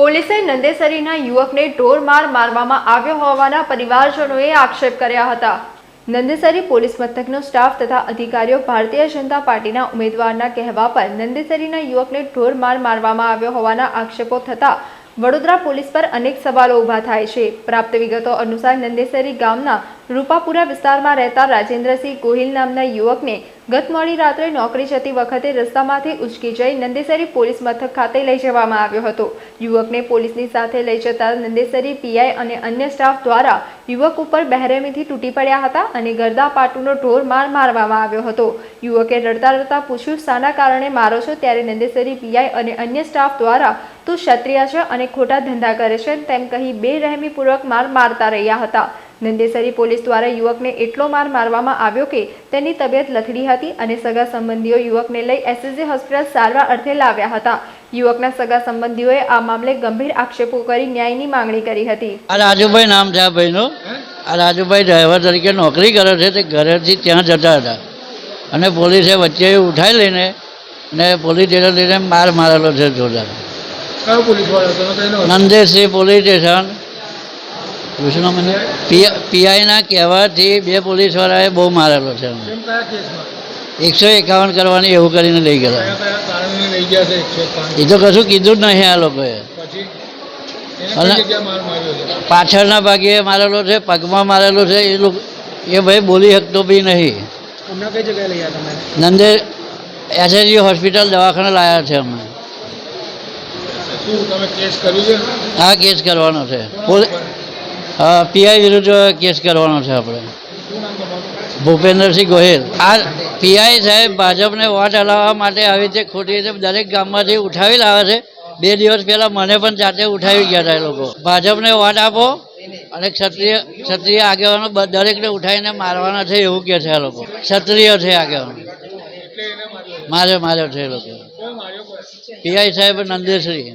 પોલીસે નંદેસરીના યુવકને ઢોર માર મારવામાં આવ્યો હોવાના પરિવારજનોએ આક્ષેપ કર્યા હતા. નંદેસરી પોલીસ મથકનો સ્ટાફ તથા અધિકારીઓ ભારતીય જનતા પાર્ટીના ઉમેદવારના કહેવા પર નંદેસરીના યુવકને ઢોર માર મારવામાં આવ્યો હોવાના આક્ષેપો થતા વડોદરા પોલીસ પર અનેક સવાલો ઊભા થાય છે. પ્રાપ્ત વિગતો અનુસાર નંદેસરી ગામના રૂપાપુરા વિસ્તારમાં રહેતા રાજેન્દ્રસિંહ ગોહિલ નામના યુવકને ગત મોડી રાત્રે નોકરી જતી વખતે રસ્તામાંથી ઉચકી જઈ નંદેસરી પોલીસ મથક ખાતે લઈ જવામાં આવ્યો હતો. યુવકને પોલીસની સાથે લઈ જતા નંદેસરી પીઆઈ અને અન્ય સ્ટાફ દ્વારા યુવક ઉપર બહેરેમીથી તૂટી પડ્યા હતા અને ગરદા પાટુનો ઢોર માર મારવામાં આવ્યો હતો. યુવકે રડતા રડતા પૂછ્યું, શાના કારણે મારો છો? ત્યારે નંદેસરી પીઆઈ અને અન્ય સ્ટાફ દ્વારા તું ક્ષત્રિય છે અને ખોટા ધંધા કરે છે તેમ કહી બેરહેમીપૂર્વક માર મારતા રહ્યા હતા. નંદેસરી પોલીસ દ્વારા યુવકને એટલો માર મારવામાં આવ્યો કે તેની તબિયત લથડી હતી અને સગા સંબંધીઓ યુવકને લઈ એસએસજી હોસ્પિટલ સારવાર અર્થે લાવ્યા હતા. યુવકના સગા સંબંધીઓએ આ મામલે ગંભીર આક્ષેપો કરી ન્યાયની માંગણી કરી હતી. આ રાજુભાઈ નામ છે આ ભાઈનું. આ રાજુભાઈ ડ્રાઈવર તરીકે નોકરી કરે છે તે ઘરેથી ત્યાં જતા હતા. અને પોલીસે વચ્ચે ઉઠાઈ લઈને ને પોલીસ લઈને માર મારેલો છે જોરદાર. કયો પોલીસ વાળો તમે કઈ પોલીસ સ્ટેશન. વિષ્ણુ મને. પીઆઈના કહેવાથી બે પોલીસવાળાએ બહુ મારેલો છે કયા એકસો એકાવન કરવાની એવું કરીને લઈ કયા કયા ગયા એ તો કશું કીધું જ નહીં આ લોકોએ. પછી? અને- કઈ જગ્યાએ માર માર્યો છે? પાછળના ભાગે મારેલો છે પગમાં મારેલો છે એ લોકો એ ભાઈ બોલી શકતો બી નહીં. હમણાં કઈ જગ્યાએ લઈ ગયા તમે? નંદે એસએસજી હોસ્પિટલ દવાખાને લાવ્યા છે અમે. શું કેસ કરવાનો છે. પીઆઈ વિરુદ્ધ કેસ કરવાનો છે આપણે. ભૂપેન્દ્રસિંહ ગોહિલ. આ પીઆઈ સાહેબ ભાજપને વોટ હલાવવા માટે આવી રીતે ખોટી રીતે દરેક ગામમાંથી ઉઠાવી લાવે છે. બે દિવસ પહેલાં મને પણ જાતે ઉઠાવી ગયા હતા એ લોકો. ભાજપને વોટ આપો અને ક્ષત્રિય ક્ષત્રિય આગેવાનો દરેકને ઉઠાવીને મારવાના છે એવું કે છે આ લોકો. ક્ષત્રિય છે આગેવાનો. મારે માર્યો. છે એ લોકો. પીઆઈ સાહેબ નંદેશ્રી.